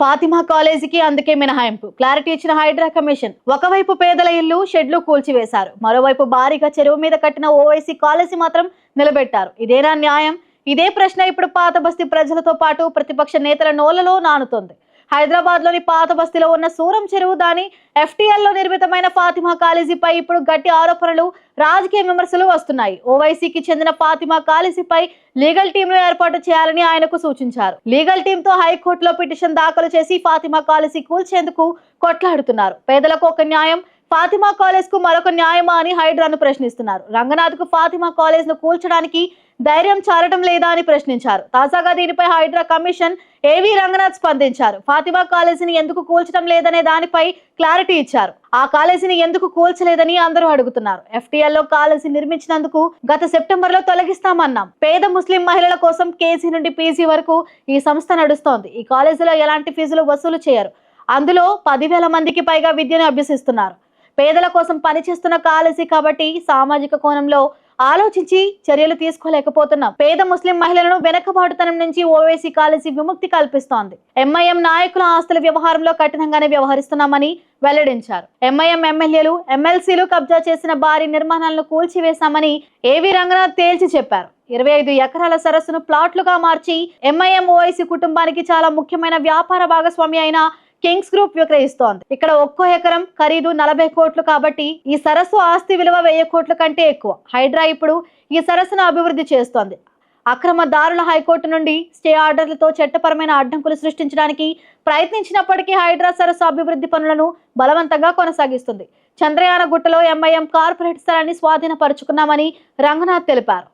ఫాతిమా కాలేజీకి అందుకే మినహాయింపు. క్లారిటీ ఇచ్చిన హైడ్రా కమిషన్. ఒకవైపు పేదల ఇల్లు షెడ్లు కూల్చివేశారు. మరోవైపు భారీగా చెరువు మీద కట్టిన ఓవైసీ కాలేజీ మాత్రం నిలబెట్టారు. ఇదేనా న్యాయం? ఇదే ప్రశ్న ఇప్పుడు పాత బస్తీ ప్రజలతో పాటు ప్రతిపక్ష నేతల నోలలో నానుతోంది. హైదరాబాద్లోని పాత బస్తీలో ఉన్న సూరం చెరువు దాని ఎఫ్టీఎల్లో నిర్మితమైన ఫాతిమా కాలేజీపై ఇప్పుడు గట్టి ఆరోపణలు రాజకీయ విమర్శలు వస్తున్నాయి. ఓవైసీకి చెందిన ఫాతిమా కాలేజీపై లీగల్ టీంను ఏర్పాటు చేయాలని ఆయనకు సూచించారు. లీగల్ టీంతో హైకోర్టులో పిటిషన్ దాఖలు చేసి ఫాతిమా కాలేజీ కూల్చేందుకు కొట్లాడుతున్నారు. పేదలకు ఒక న్యాయం ఫాతిమా కాలేజ్కు మరొక న్యాయమా అని హైడ్రాను ప్రశ్నిస్తున్నారు. రంగనాథ్కు ఫాతిమా కాలేజ్ను కూల్చడానికి ధైర్యం చారటం లేదా అని ప్రశ్నించారు. తాజాగా దీనిపై హైడ్రా కమిషన్ ఏవి రంగనాథ్ స్పందించారు. ఫాతిమా కాలేజీని ఎందుకు కూల్చడం లేదనే దానిపై క్లారిటీ ఇచ్చారు. ఆ కాలేజీని ఎందుకు కూల్చలేదని అందరూ అడుగుతున్నారు. FTL లో కాలేజీ నిర్మించినందుకు గత సెప్టెంబర్లో తొలగిస్తామన్నాం. పేద ముస్లిం మహిళల కోసం కేజీ నుండి పీజీ వరకు ఈ సంస్థ నడుస్తోంది. ఈ కాలేజీలో ఎలాంటి ఫీజులు వసూలు చేయరు. అందులో పదివేల మందికి పైగా విద్యను అభ్యసిస్తున్నారు. పేదల కోసం పనిచేస్తున్న కాలేజీ కాబట్టి సామాజిక కోణంలో ఆలోచించి చర్యలు తీసుకోలేకపోతున్నాం. పేద ముస్లిం మహిళలను వెనకబాటుతనం నుంచి ఓవైసీ కాలేజీ విముక్తి కల్పిస్తోంది. ఎంఐఎం నాయకుల ఆస్తుల వ్యవహారంలో కఠినంగానే వ్యవహరిస్తున్నామని వెల్లడించారు. ఎంఐఎం ఎమ్మెల్యేలు ఎమ్మెల్సీలు కబ్జా చేసిన భారీ నిర్మాణాలను కూల్చివేశామని ఏవి రంగనాథ్ తేల్చి చెప్పారు. ఇరవై ఐదు ఎకరాల సరస్సును ప్లాట్లుగా మార్చి ఎంఐఎం ఓవైసీ కుటుంబానికి చాలా ముఖ్యమైన వ్యాపార భాగస్వామి అయిన కింగ్స్ గ్రూప్ విక్రయిస్తోంది. ఇక్కడ ఒక్కో ఎకరం ఖరీదు నలభై కోట్లు కాబట్టి ఈ సరస్సు ఆస్తి విలువ వెయ్యి కోట్ల కంటే ఎక్కువ. హైడ్రా ఇప్పుడు ఈ సరస్సును అభివృద్ధి చేస్తోంది. అక్రమ దారుల హైకోర్టు నుండి స్టే ఆర్డర్లతో చట్టపరమైన అడ్డంకులు సృష్టించడానికి ప్రయత్నించినప్పటికీ హైడ్రా సరస్సు అభివృద్ధి పనులను బలవంతంగా కొనసాగిస్తుంది. చంద్రయాన గుట్టలో ఎంఐఎం కార్పొరేట్ స్థలాన్ని స్వాధీనపరుచుకున్నామని రంగనాథ్ తెలిపారు.